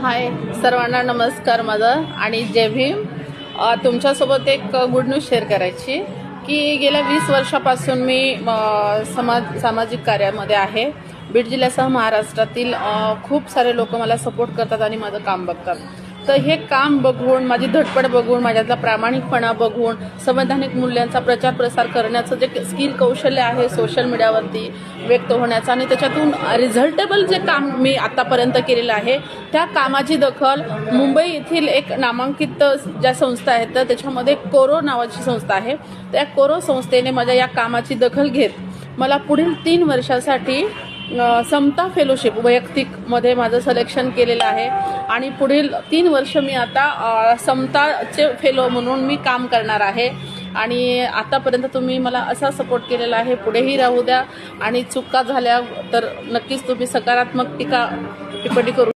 हाय सर्वांना नमस्कार माझं. आणि जय भीम तुमच्यासोबत एक गुड न्यूज शेअर करायची. की गेल्या वीस वर्षापासून मी समाज सामाजिक कार्यामध्ये आहे. बीड जिल्ह्यासह महाराष्ट्रातील खूप सारे लोक मला सपोर्ट करतात आणि माझं काम बघतात. तर हे काम बघून माझी धडपड बघून माझ्यातला प्रामाणिकपणा बघून संवैधानिक मूल्यांचा प्रचार प्रसार करण्याचं जे स्किल कौशल्य आहे सोशल मीडियावरती व्यक्त होण्याचं आणि त्याच्यातून रिझल्टेबल जे काम मी आतापर्यंत केलेलं आहे त्या कामाची दखल मुंबई येथील एक नामांकित ज्या संस्था आहेत तर त्याच्यामध्ये कोरो नावाची संस्था आहे. त्या कोरो संस्थेने माझ्या या कामाची दखल घेत मला पुढील तीन वर्षासाठी समता फेलोशिप वैयक्तिकमध्ये माझं सलेक्शन केलेलं आहे. आणि पुढील तीन वर्ष मी आता समताचे फेलो म्हणून मी काम करणार आहे. आणि आतापर्यंत तुम्ही मला असा सपोर्ट केलेला आहे पुढेही राहू द्या. आणि चुका झाल्या तर नक्कीच तुम्ही सकारात्मक टीका टिप्पणी करू